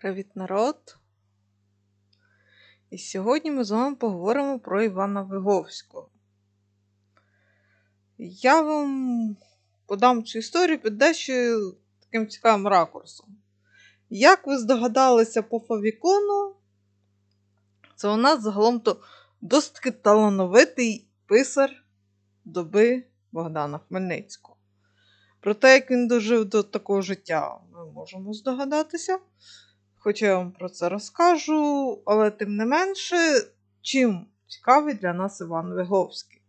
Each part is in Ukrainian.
Привіт, народ! І сьогодні ми з вами поговоримо про Івана Виговського. Я вам подам цю історію під дещо таким цікавим ракурсом. Як ви здогадалися по Фавікону, це у нас загалом то досить талановитий писар доби Богдана Хмельницького. Про те, як він дожив до такого життя, ми можемо здогадатися. Хоча я вам про це розкажу, але тим не менше, чим цікавий для нас Іван Виговський.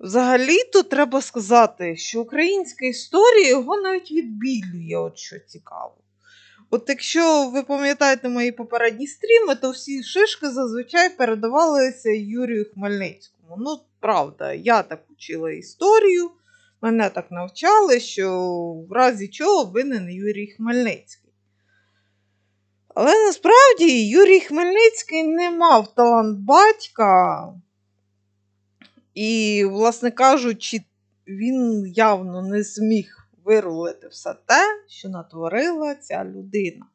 Взагалі-то треба сказати, що українська історія його навіть відбілює, от що цікаво. От якщо ви пам'ятаєте мої попередні стріми, то всі шишки зазвичай передавалися Юрію Хмельницькому. Ну, правда, я так учила історію, мене так навчали, що в разі чого винен Юрій Хмельницький. Але насправді Юрій Хмельницький не мав талант батька, і, власне кажучи, він явно не зміг вирулити все те, що натворила ця людина.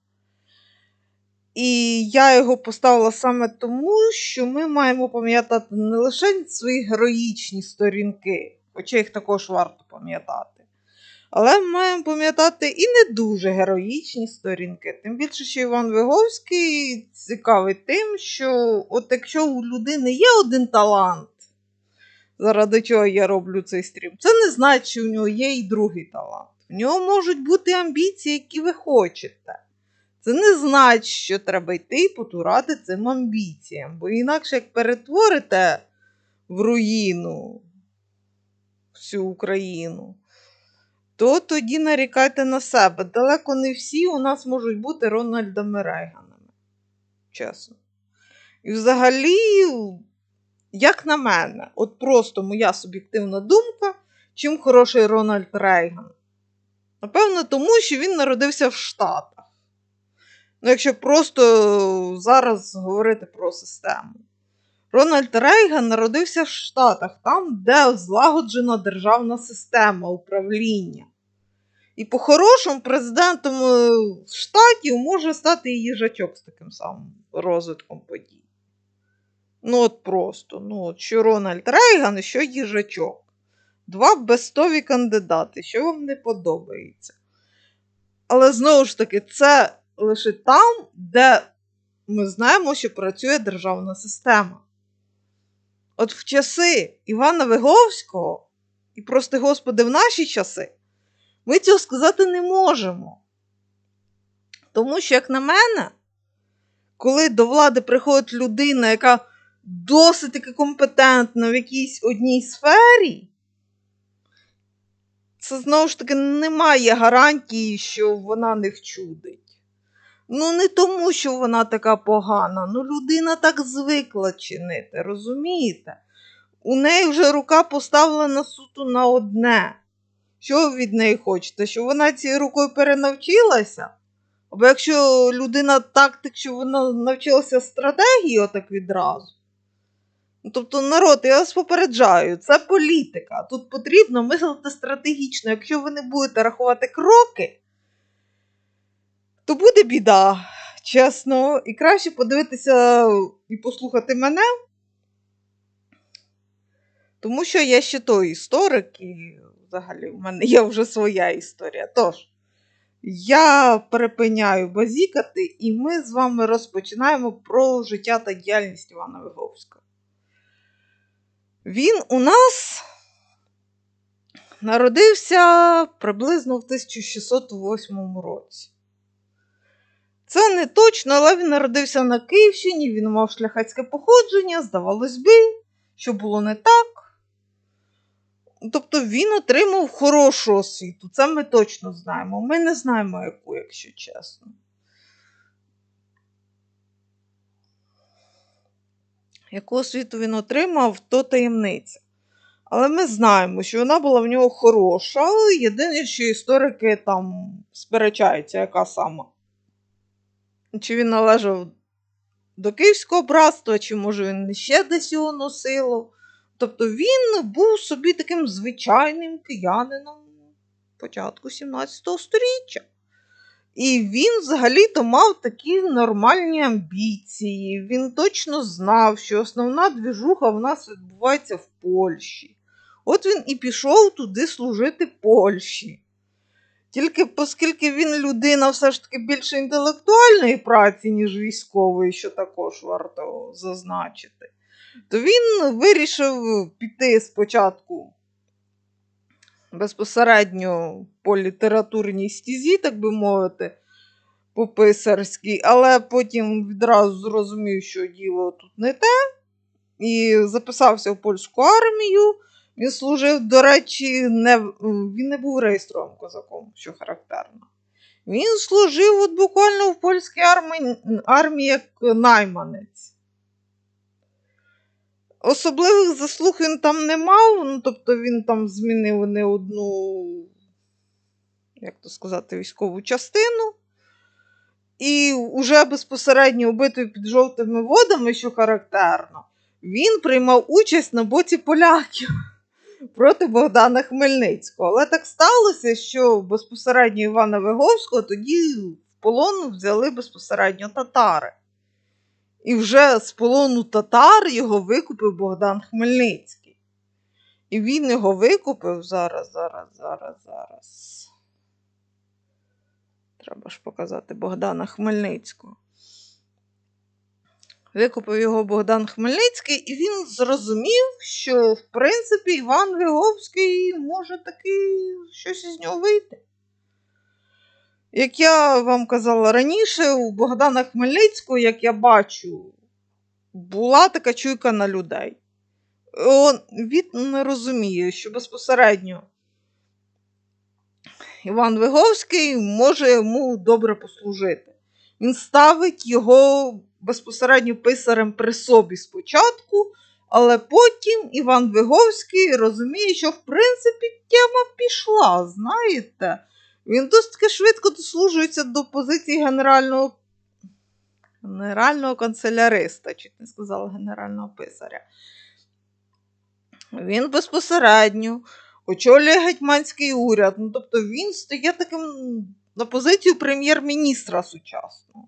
І я його поставила саме тому, що ми маємо пам'ятати не лише свої героїчні сторінки, хоча їх також варто пам'ятати. Але ми маємо пам'ятати і не дуже героїчні сторінки. Тим більше, що Іван Виговський цікавий тим, що от якщо у людини є один талант, заради чого я роблю цей стрім, це не значить, що в нього є і другий талант. В нього можуть бути амбіції, які ви хочете. Це не значить, що треба йти і потурати цим амбіціям, бо інакше як перетворите в руїну всю Україну то тоді нарікайте на себе. Далеко не всі у нас можуть бути Рональдами Рейганами. Чесно. І взагалі, як на мене, от просто моя суб'єктивна думка, чим хороший Рональд Рейган. Напевно, тому що він народився в Штатах. Ну, якщо просто зараз говорити про систему. Рональд Рейган народився в Штатах, там, де злагоджена державна система управління. І по-хорошому президентом е, штатів може стати і їжачок з таким самим розвитком подій. Ну, от просто. Ну, от що Рональд Рейган, що їжачок. Два бестові кандидати, що вам не подобається. Але знову ж таки, це лише там, де ми знаємо, що працює державна система. От в часи Івана Виговського, і прости Господи, в наші часи, ми цього сказати не можемо. Тому що, як на мене, коли до влади приходить людина, яка досить таки компетентна в якійсь одній сфері, це знову ж таки немає гарантії, що вона не вчудить. Ну, не тому, що вона така погана. Ну, людина так звикла чинити, розумієте? У неї вже рука поставлена суто на одне. Що ви від неї хочете? Що вона цією рукою перенавчилася? Або якщо людина тактик, що вона навчилася стратегії отак відразу. Ну, Тобто, народ, я вас попереджаю, це політика. Тут потрібно мислити стратегічно. Якщо ви не будете рахувати кроки, то буде біда, чесно. І краще подивитися і послухати мене. Тому що я ще той історик, і взагалі в мене є вже своя історія. Тож, я перепиняю базікати, і ми з вами розпочинаємо про життя та діяльність Івана Виговського. Він у нас народився приблизно в 1608 році. Це не точно, але він народився на Київщині, він мав шляхетське походження, здавалось би, що було не так. Тобто він отримав хорошу освіту, це ми точно знаємо. Ми не знаємо, яку, якщо чесно. Яку освіту він отримав, то таємниця. Але ми знаємо, що вона була в нього хороша, єдине, що історики там сперечаються, яка сама. Чи він належав до Київського братства, чи може він ще десь його носило. Тобто він був собі таким звичайним киянином початку 17 століття. І він взагалі-то мав такі нормальні амбіції. Він точно знав, що основна двіжуха в нас відбувається в Польщі. От він і пішов туди служити Польщі. Тільки оскільки він людина все ж таки більше інтелектуальної праці, ніж військової, що також варто зазначити, то він вирішив піти спочатку безпосередньо по літературній стізі, так би мовити, по писарській, але потім відразу зрозумів, що діло тут не те, і записався в польську армію. Він служив, до речі, не, він не був реєстровим козаком, що характерно. Він служив от буквально в польській армії, армії як найманець. Особливих заслуг він там не мав, ну, тобто він там змінив не одну, як то сказати, військову частину. І вже безпосередньо убитий під жовтими водами, що характерно, він приймав участь на боці поляків проти Богдана Хмельницького. Але так сталося, що безпосередньо Івана Виговського тоді в полон взяли безпосередньо татари. І вже з полону татар його викупив Богдан Хмельницький. І він його викупив зараз, зараз, зараз, зараз. Треба ж показати Богдана Хмельницького. Викупив його Богдан Хмельницький, і він зрозумів, що, в принципі, Іван Виговський може таки щось із нього вийти. Як я вам казала раніше, у Богдана Хмельницького, як я бачу, була така чуйка на людей. Він не розуміє, що безпосередньо Іван Виговський може йому добре послужити. Він ставить його безпосередньо писарем при собі спочатку, але потім Іван Виговський розуміє, що в принципі тема пішла, знаєте. Він досить швидко дослужується до позиції генерального генерального канцеляриста, чуть не сказала генерального писаря. Він безпосередньо очолює гетьманський уряд. Ну, Тобто він стає таким на позицію прем'єр-міністра сучасного.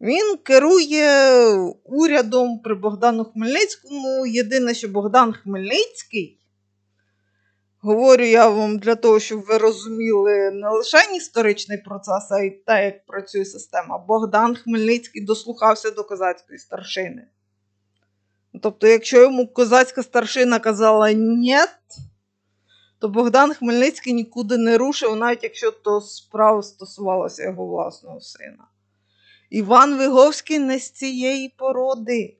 Він керує урядом при Богдану Хмельницькому. Єдине, що Богдан Хмельницький, говорю я вам для того, щоб ви розуміли не лише історичний процес, а й те, як працює система. Богдан Хмельницький дослухався до козацької старшини. Тобто, якщо йому козацька старшина казала «нєт», то Богдан Хмельницький нікуди не рушив, навіть якщо то справа стосувалося його власного сина. Іван Виговський не з цієї породи.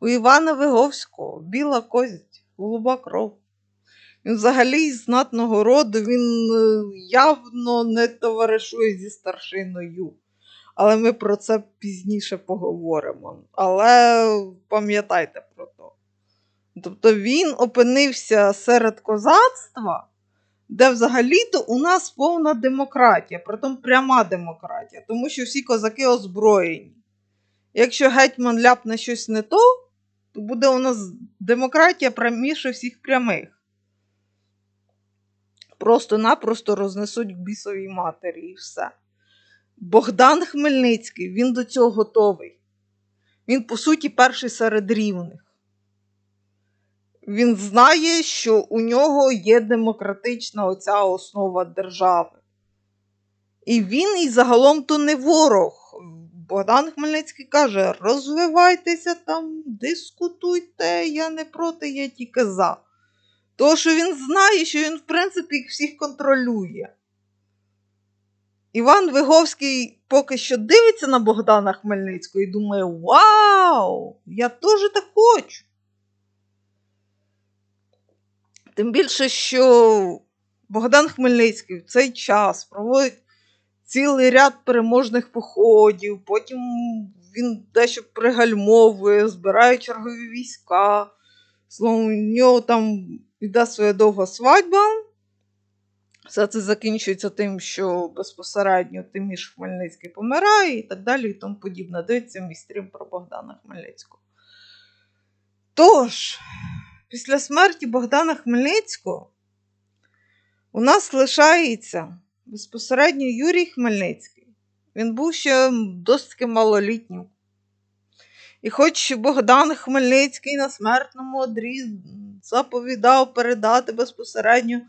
У Івана Виговського біла кость, голуба кров. Він взагалі із знатного роду, він явно не товаришує зі старшиною. Але ми про це пізніше поговоримо. Але пам'ятайте про то. Тобто він опинився серед козацтва, де взагалі-то у нас повна демократія, притом пряма демократія, тому що всі козаки озброєні. Якщо гетьман ляпне щось не то, то буде у нас демократія пряміше всіх прямих. Просто-напросто рознесуть бісовій матері і все. Богдан Хмельницький, він до цього готовий. Він, по суті, перший серед рівних. Він знає, що у нього є демократична оця основа держави. І він і загалом то не ворог. Богдан Хмельницький каже: розвивайтеся там, дискутуйте, я не проти, я тільки за. Тому що він знає, що він, в принципі, їх всіх контролює. Іван Виговський поки що дивиться на Богдана Хмельницького і думає: Вау! Я теж так хочу. Тим більше, що Богдан Хмельницький в цей час проводить цілий ряд переможних походів, потім він дещо пригальмовує, збирає чергові війська. Словом, у нього там йде своя довга свадьба. Все це закінчується тим, що безпосередньо Тиміш Хмельницький помирає і так далі, і тому подібне. Дивиться мій стрім про Богдана Хмельницького. Тож, після смерті Богдана Хмельницького у нас лишається безпосередньо Юрій Хмельницький. Він був ще досить малолітнім. І хоч Богдан Хмельницький на смертному одрі заповідав передати безпосередньо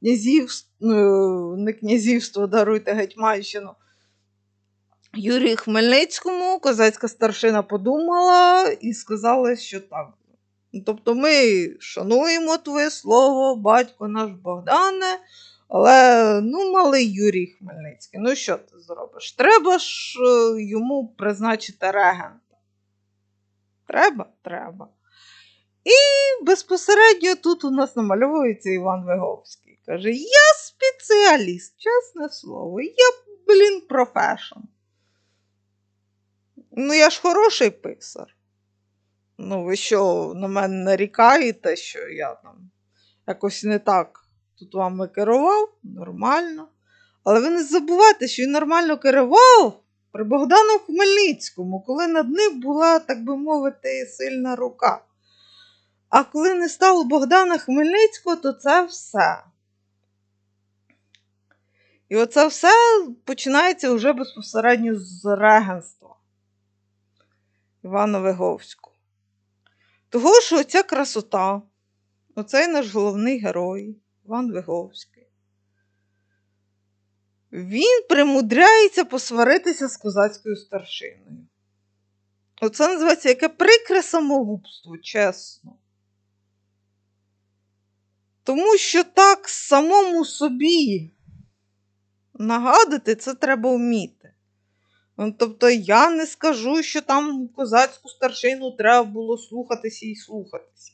князівство, ну, не князівство, даруйте Гетьманщину, Юрію Хмельницькому козацька старшина подумала і сказала, що так. Тобто ми шануємо твоє слово, батько наш Богдане, але ну, малий Юрій Хмельницький. Ну що ти зробиш? Треба ж е, йому призначити регента. Треба? Треба. І безпосередньо тут у нас намальовується Іван Виговський. Каже: Я спеціаліст, чесне слово, я, блін, профешн. Ну, я ж хороший писар. Ну, ви що на мене нарікаєте, що я там якось не так тут вами керував? Нормально. Але ви не забувайте, що він нормально керував при Богдану Хмельницькому, коли над ним була, так би мовити, сильна рука. А коли не стало Богдана Хмельницького, то це все. І оце все починається вже безпосередньо з регенства Івана Виговського. Того, що оця красота, оцей наш головний герой, Іван Виговський, він примудряється посваритися з козацькою старшиною. Оце називається яке прикре самогубство, чесно. Тому що так самому собі нагадати це треба вміти. Ну, Тобто я не скажу, що там козацьку старшину треба було слухатися і слухатися.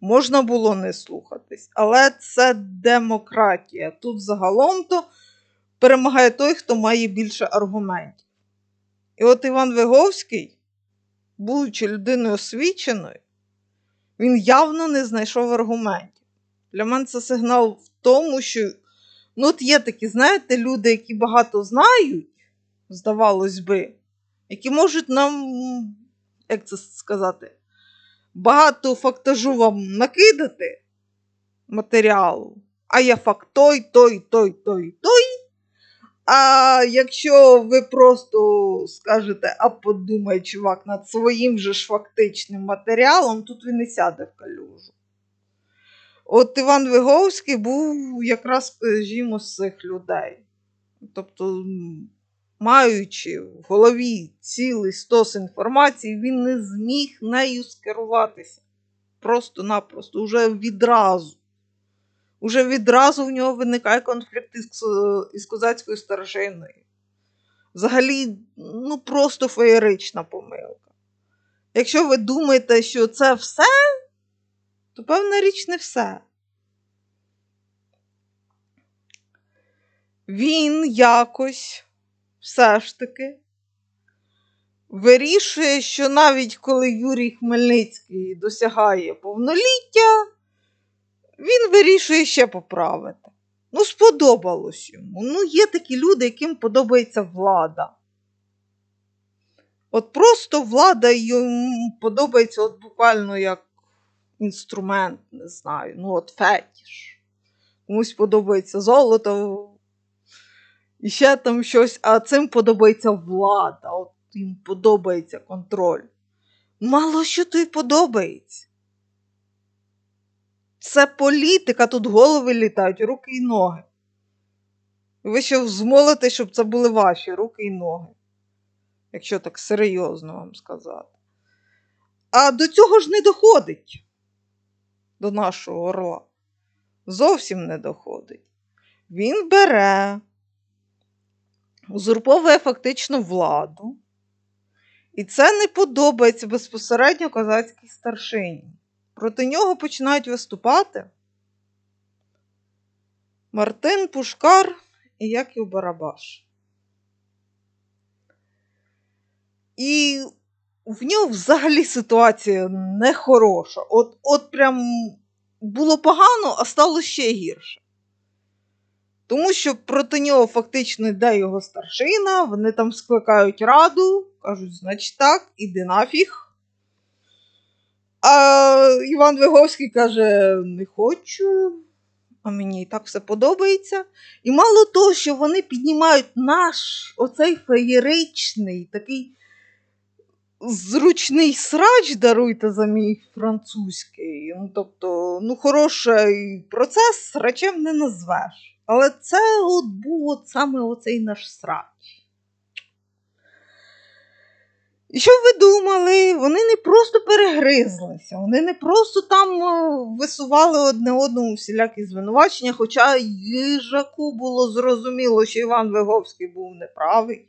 Можна було не слухатись, але це демократія. Тут загалом то перемагає той, хто має більше аргументів. І от Іван Виговський, будучи людиною освіченою, він явно не знайшов аргументів. Для мене це сигнал в тому, що ну, от є такі, знаєте, люди, які багато знають, здавалось би, які можуть нам, як це сказати, багато фактажу вам накидати матеріалу, а є факт той, той, той, той, той. А якщо ви просто скажете, а подумай, чувак, над своїм же ж фактичним матеріалом, тут він не сяде в калюжу. От Іван Виговський був якраз, скажімо, з цих людей. Тобто, маючи в голові цілий стос інформації, він не зміг нею скеруватися. Просто-напросто, уже відразу. Уже відразу в нього виникає конфлікт із, із козацькою старшиною. Взагалі, ну просто феєрична помилка. Якщо ви думаєте, що це все, то певна річ не все. Він якось все ж таки вирішує, що навіть коли Юрій Хмельницький досягає повноліття, він вирішує ще поправити. Ну, сподобалось йому. Ну, є такі люди, яким подобається влада. От просто влада йому подобається от буквально як інструмент, не знаю, ну от фетіш. Комусь подобається золото, і ще там щось, а цим подобається влада, от їм подобається контроль. Мало що тобі подобається. Це політика, тут голови літають, руки і ноги. Ви ще змолите, щоб це були ваші руки і ноги. Якщо так серйозно вам сказати. А до цього ж не доходить до нашого орла. Зовсім не доходить. Він бере, узурповує фактично владу. І це не подобається безпосередньо козацькій старшині. Проти нього починають виступати Мартин Пушкар і Яків Барабаш. І в нього взагалі ситуація нехороша. От, от прям було погано, а стало ще гірше. Тому що проти нього фактично йде його старшина, вони там скликають раду, кажуть, значить так, іди нафіг. А Іван Виговський каже: не хочу. А мені і так все подобається. І мало того, що вони піднімають наш оцей феєричний, такий зручний срач, даруйте за мій французький. Ну, тобто, ну, хороший процес срачем не назвеш. Але це от був от саме оцей наш срач. І що ви думали? Вони не просто перегризлися, вони не просто там висували одне одному всілякі звинувачення, хоча їжаку було зрозуміло, що Іван Виговський був неправий.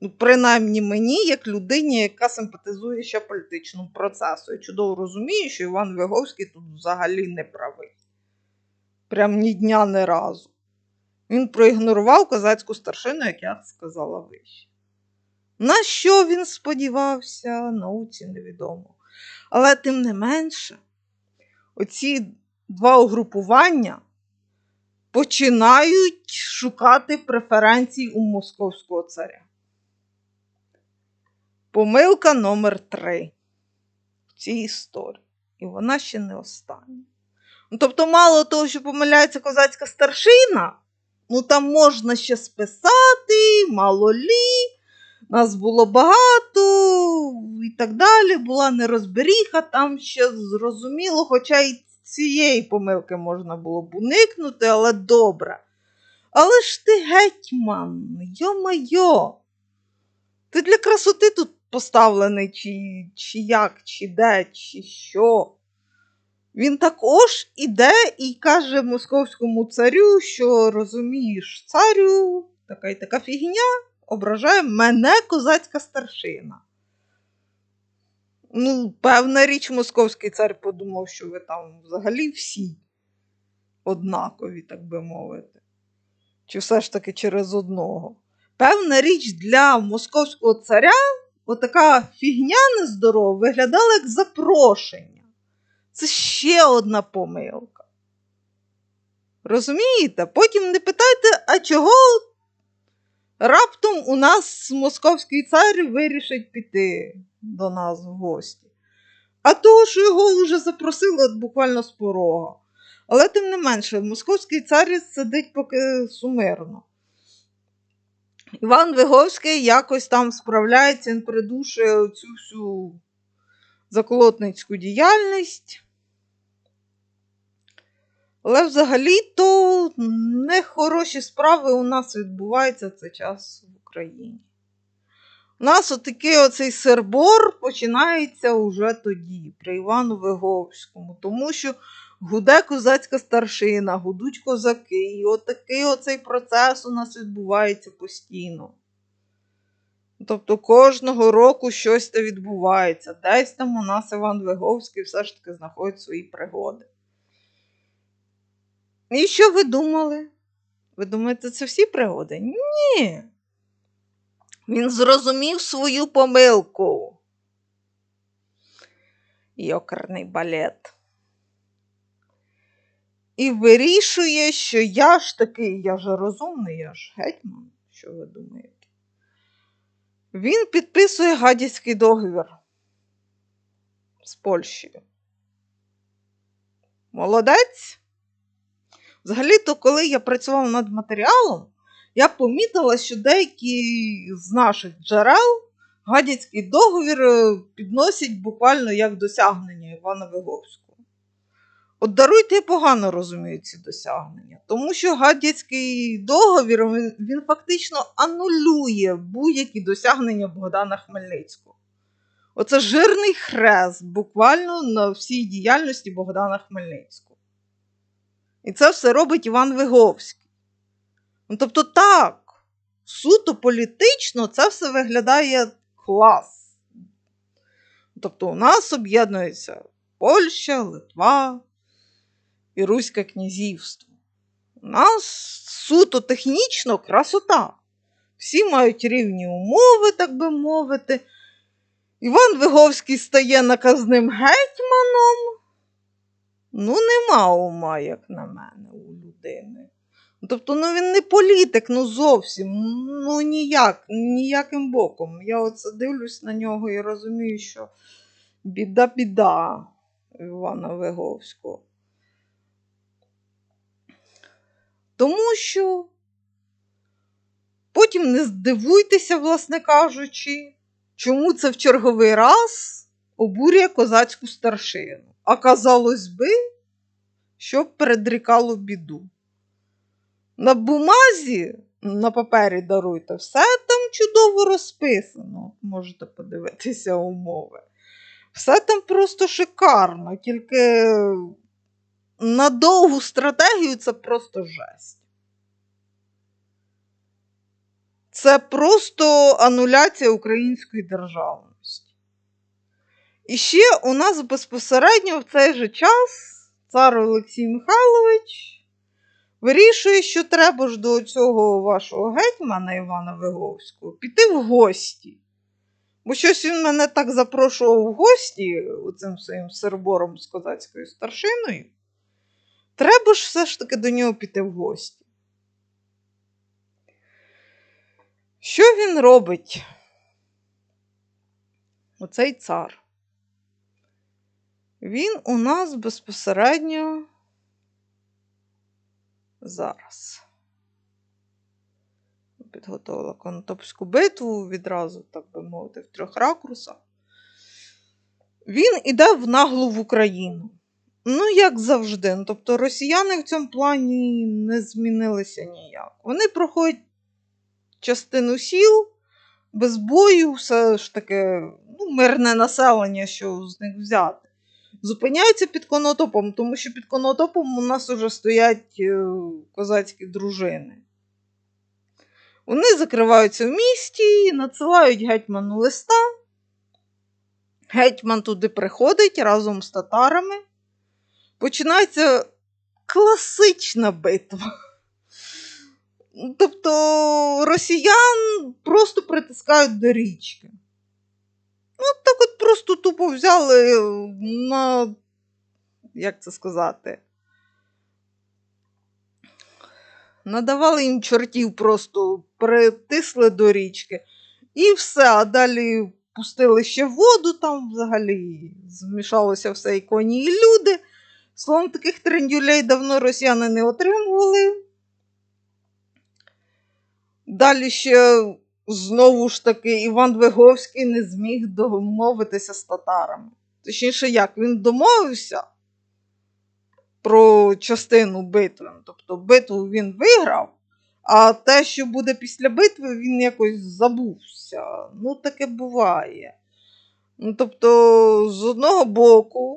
Ну, принаймні мені, як людині, яка симпатизує ще політичному процесу. Я чудово розумію, що Іван Виговський тут взагалі не правий. Прям ні дня, ні разу. Він проігнорував козацьку старшину, як я сказала вище. На що він сподівався, науці невідомо. Але тим не менше, оці два угрупування починають шукати преференцій у московського царя. Помилка номер три в цій історії. І вона ще не остання. Ну, тобто, мало того, що помиляється козацька старшина, ну там можна ще списати, мало лі, нас було багато і так далі. Була нерозберіха, там ще зрозуміло, хоча й цієї помилки можна було б уникнути, але добре. Але ж ти гетьман, йо-майо. Ти для красоти тут поставлений, чи, чи як, чи де, чи що. Він також іде і каже московському царю, що розумієш, царю, така й така фігня, ображає мене козацька старшина. Ну, певна річ, московський цар подумав, що ви там взагалі всі однакові, так би мовити. Чи все ж таки через одного. Певна річ для московського царя, отака фігня нездорова, виглядала як запрошення. Це ще одна помилка. Розумієте? Потім не питайте, а чого раптом у нас московський цар вирішить піти до нас в гості. А того, що його вже запросили буквально з порога. Але тим не менше, московський цар сидить поки сумирно. Іван Виговський якось там справляється, він придушує цю всю заколотницьку діяльність. Але взагалі-то нехороші справи у нас відбуваються в цей час в Україні. У нас отакий оцей сербор починається уже тоді, при Івану Виговському, тому що гуде козацька старшина, гудуть козаки, і отакий оцей процес у нас відбувається постійно. Тобто кожного року щось відбувається. Десь там у нас Іван Виговський все ж таки знаходить свої пригоди. І що ви думали? Ви думаєте, це всі пригоди? Ні. Він зрозумів свою помилку. Йокерний балет. І вирішує, що я ж такий, я ж розумний, я ж гетьман. Що ви думаєте? Він підписує гадяцький договір з Польщею. Молодець. Взагалі-то, коли я працював над матеріалом, я помітила, що деякі з наших джерел гадяцький договір е, підносять буквально як досягнення Івана Виговського. От даруйте, я погано розумію ці досягнення, тому що гадяцький договір він, фактично анулює будь-які досягнення Богдана Хмельницького. Оце жирний хрест буквально на всій діяльності Богдана Хмельницького. І це все робить Іван Виговський. Ну, тобто, так, суто політично це все виглядає клас. Тобто, у нас об'єднується Польща, Литва і Руське князівство. У нас суто технічно красота. Всі мають рівні умови, так би мовити. Іван Виговський стає наказним гетьманом. Ну, нема ума, як на мене, у людини. Тобто, ну він не політик, ну зовсім, ну ніяк, ніяким боком. Я оце дивлюсь на нього і розумію, що біда-біда Івана Виговського. Тому що потім не здивуйтеся, власне кажучи, чому це в черговий раз обурює козацьку старшину. А казалось би, щоб передрікало біду. На бумазі, на папері даруйте, все там чудово розписано. Можете подивитися умови. Все там просто шикарно, тільки на довгу стратегію це просто жесть. Це просто ануляція української державності. І ще у нас безпосередньо в цей же час цар Олексій Михайлович вирішує, що треба ж до цього вашого гетьмана Івана Виговського піти в гості. Бо щось він мене так запрошував в гості оцим своїм сербором з козацькою старшиною. Треба ж все ж таки до нього піти в гості. Що він робить? Оцей цар. Він у нас безпосередньо зараз. Підготувала Конотопську битву відразу, так би мовити, в трьох ракурсах. Він іде в наглу в Україну. Ну, як завжди. Ну, Тобто росіяни в цьому плані не змінилися ніяк. Вони проходять частину сіл без бою, все ж таки ну, мирне населення, що з них взяти. Зупиняються під конотопом, тому що під конотопом у нас уже стоять е, козацькі дружини. Вони закриваються в місті, надсилають гетьману листа. Гетьман туди приходить разом з татарами. Починається класична битва. Тобто росіян просто притискають до річки. От так от просто тупо взяли на, як це сказати, надавали їм чортів, просто притисли до річки. І все, а далі пустили ще воду, там взагалі змішалося все і коні, і люди. Словом, таких трендюлей давно росіяни не отримували. Далі ще знову ж таки Іван Виговський не зміг домовитися з татарами. Точніше, як він домовився про частину битви. Тобто битву він виграв, а те, що буде після битви, він якось забувся. Ну, таке буває. Ну, тобто, з одного боку,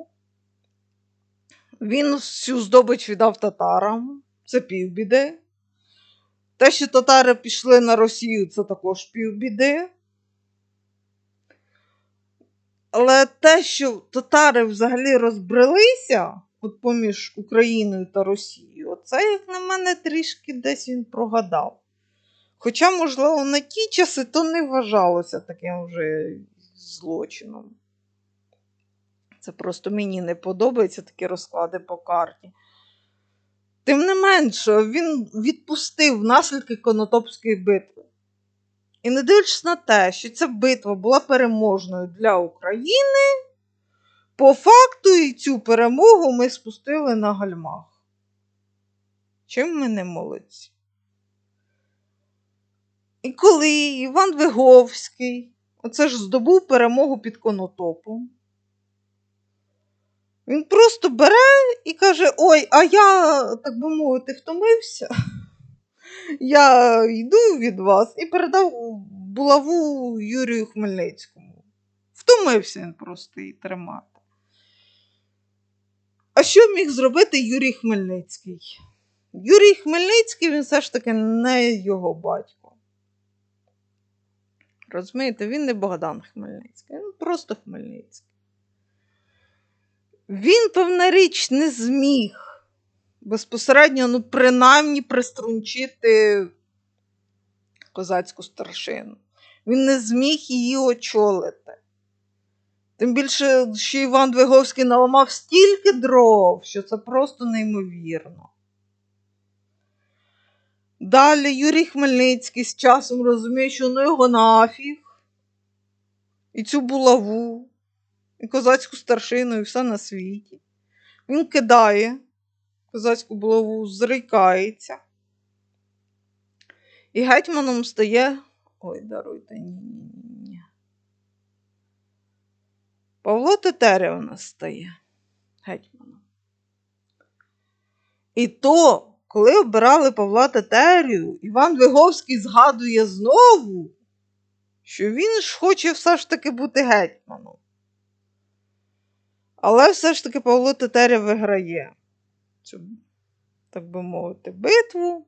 він всю здобич віддав татарам, це півбіди. Те, що татари пішли на Росію, це також півбіди. Але те, що татари взагалі розбрелися от поміж Україною та Росією, оце, як на мене, трішки десь він прогадав. Хоча, можливо, на ті часи то не вважалося таким вже злочином. Це просто мені не подобаються такі розклади по карті. Тим не менше, він відпустив наслідки Конотопської битви. І не дивлячись на те, що ця битва була переможною для України, по факту і цю перемогу ми спустили на гальмах. Чим ми не молодці? І коли Іван Виговський оце ж здобув перемогу під Конотопом, він просто бере і каже: Ой, а я, так би мовити, втомився. Я йду від вас і передав булаву Юрію Хмельницькому. Втомився він просто її тримати. А що міг зробити Юрій Хмельницький? Юрій Хмельницький він все ж таки не його батько. Розумієте, він не Богдан Хмельницький, він просто Хмельницький. Він, певна річ, не зміг безпосередньо, ну, принаймні, приструнчити козацьку старшину. Він не зміг її очолити. Тим більше, що Іван Двиговський наламав стільки дров, що це просто неймовірно. Далі Юрій Хмельницький з часом розуміє, що ну його нафіг. І цю булаву, козацьку старшину, і все на світі. Він кидає козацьку булаву, зрикається І гетьманом стає. Ой, даруйте, ні, ні, ні. Павло Тетеря у нас стає гетьманом. І то, коли обирали Павла Тетерію, Іван Виговський згадує знову, що він ж хоче все ж таки бути гетьманом. Але все ж таки Павло Тетеря виграє цю, так би мовити, битву.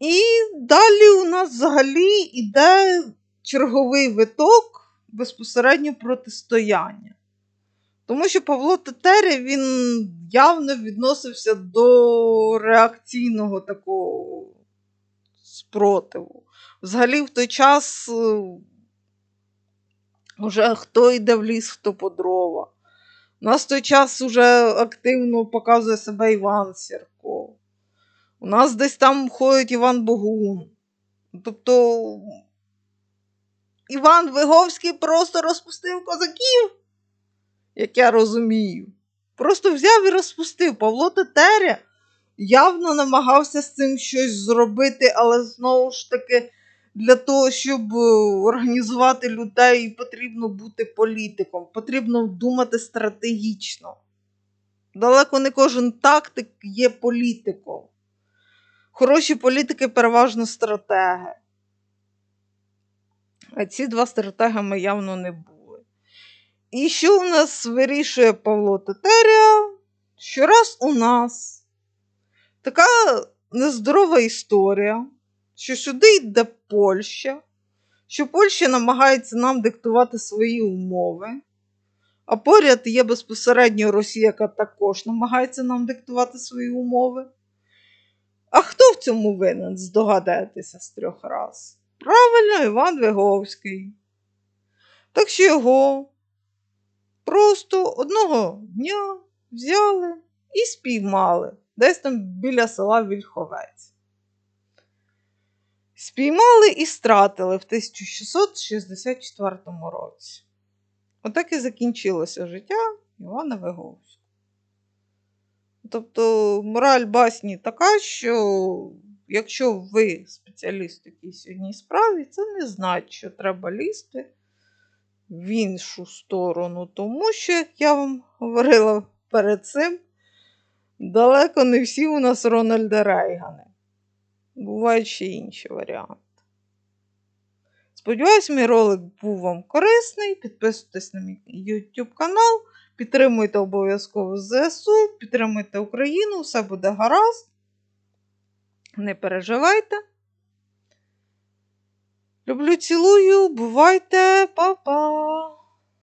І далі у нас взагалі йде черговий виток безпосередньо протистояння. Тому що Павло Тетеря він явно відносився до реакційного такого спротиву. Взагалі, в той час вже хто йде в ліс, хто по дрова. У нас в той час вже активно показує себе Іван Сірко. У нас десь там ходить Іван Богун. Тобто Іван Виговський просто розпустив козаків, як я розумію. Просто взяв і розпустив. Павло Тетеря явно намагався з цим щось зробити, але знову ж таки, для того, щоб організувати людей, потрібно бути політиком, потрібно думати стратегічно. Далеко не кожен тактик є політиком. Хороші політики переважно стратеги. А ці два стратегами явно не були. І що в нас вирішує Павло Тетеря? Щораз у нас така нездорова історія, що сюди йде Польща, що Польща намагається нам диктувати свої умови, а поряд є безпосередньо Росія, яка також намагається нам диктувати свої умови. А хто в цьому винен, здогадаєтеся з трьох раз? Правильно, Іван Виговський. Так що його просто одного дня взяли і спіймали десь там біля села Вільховець. Спіймали і стратили в 1664 році. Отак і закінчилося життя Івана Виговського. Тобто мораль басні така, що якщо ви спеціаліст в якійсь сьогодні справі, це не значить, що треба лізти в іншу сторону, тому що, як я вам говорила перед цим, далеко не всі у нас Рональда Рейгани. Бувають ще інші варіанти. Сподіваюсь, мій ролик був вам корисний. Підписуйтесь на мій YouTube канал. Підтримуйте обов'язково ЗСУ, підтримуйте Україну, все буде гаразд. Не переживайте. Люблю, цілую, бувайте, па-па!